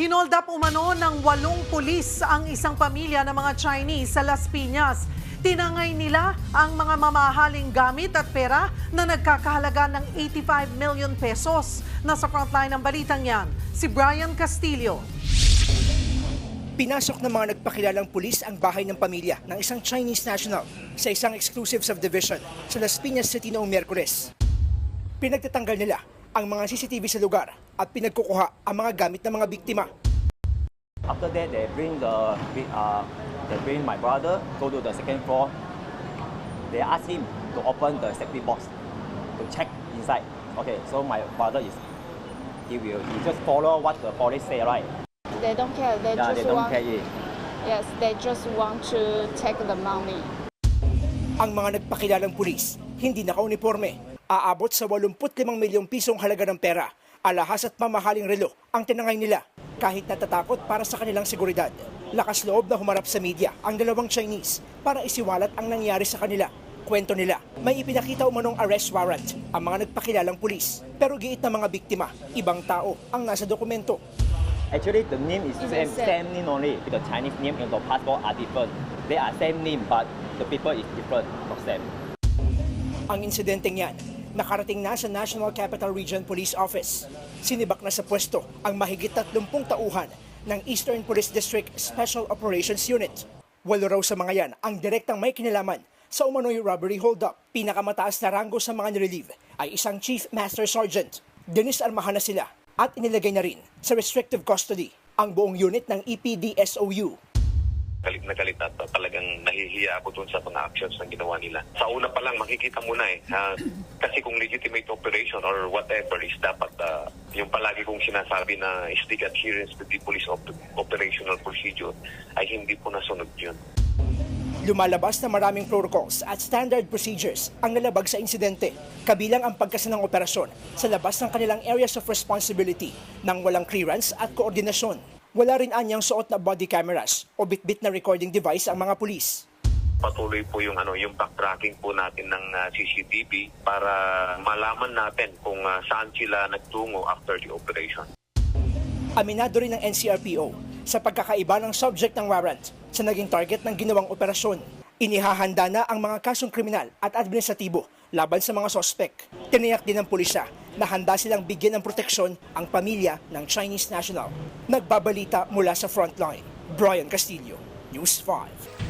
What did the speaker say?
Hinold up umano ng walong pulis ang isang pamilya ng mga Chinese sa Las Piñas. Tinangay nila ang mga mamahaling gamit at pera na nagkakahalaga ng 85 million pesos. Nasa frontline ng balitang yan, si Brian Castillo. Pinasok ng mga nagpakilalang pulis ang bahay ng pamilya ng isang Chinese national sa isang exclusive subdivision sa Las Piñas City noong Miyerkules. Pinagtatanggal nila ang mga CCTV sa lugar at pinagkukuha ang mga gamit ng mga biktima. After that, they bring the uh, they bring my brother go to the second floor. They ask him to open the safety box to check inside. Okay, so my brother is he will he just follow what the police say, right? They don't care. They Yeah, just they don't want. care it. Yes, they just want to take the money. Ang mga nagpakilalang pulis, hindi nakauniforme, aabot sa 85 milyong pisong halaga ng pera, alahas at mamahaling relo ang tinangay nila kahit natatakot para sa kanilang seguridad. Lakas loob na humarap sa media ang dalawang Chinese para isiwalat ang nangyari sa kanila. Kwento nila, may ipinakita umanong arrest warrant ang mga nagpakilalang pulis. Pero giit ng mga biktima, ibang tao ang nasa dokumento. Actually, the name is same, same? name only. The Chinese name and the passport are different. They are same name, but the people is different, not same. Ang insidenteng yan, nakarating na sa National Capital Region Police Office. Sinibak na sa pwesto ang mahigit 30 tauhan ng Eastern Police District Special Operations Unit. Walo raw sa mga yan ang direktang may kinalaman sa umano'y robbery holdup. Pinakamataas na ranggo sa mga nirelieve ay isang Chief Master Sergeant. Dinisarmahan na sila at inilagay na rin sa restrictive custody ang buong unit ng EPDSOU. galit na galit at uh, talagang nahihiya ako doon sa mga actions na ginawa nila. Sa una pa lang, makikita mo na eh. ah, kasi kung legitimate operation or whatever is dapat ah, yung palagi kong sinasabi na strict adherence to the police op- operational procedure ay hindi po nasunod yun. Lumalabas na maraming protocols at standard procedures ang nalabag sa insidente, kabilang ang pagkasanang operasyon sa labas ng kanilang areas of responsibility nang walang clearance at koordinasyon. Wala rin anyang suot na body cameras o bitbit na recording device ang mga pulis. Patuloy po yung ano yung backtracking po natin ng ah, CCTV para malaman natin kung ah, saan sila nagtungo after the operation. Aminado rin ng NCRPO sa pagkakaiba ng subject ng warrant sa naging target ng ginawang operasyon. Inihahanda na ang mga kasong kriminal at administratibo laban sa mga sospek. Tiniyak din ng pulisya na handa silang bigyan ng proteksyon ang pamilya ng Chinese national. Nagbabalita mula sa frontline. Brian Castillo, News 5.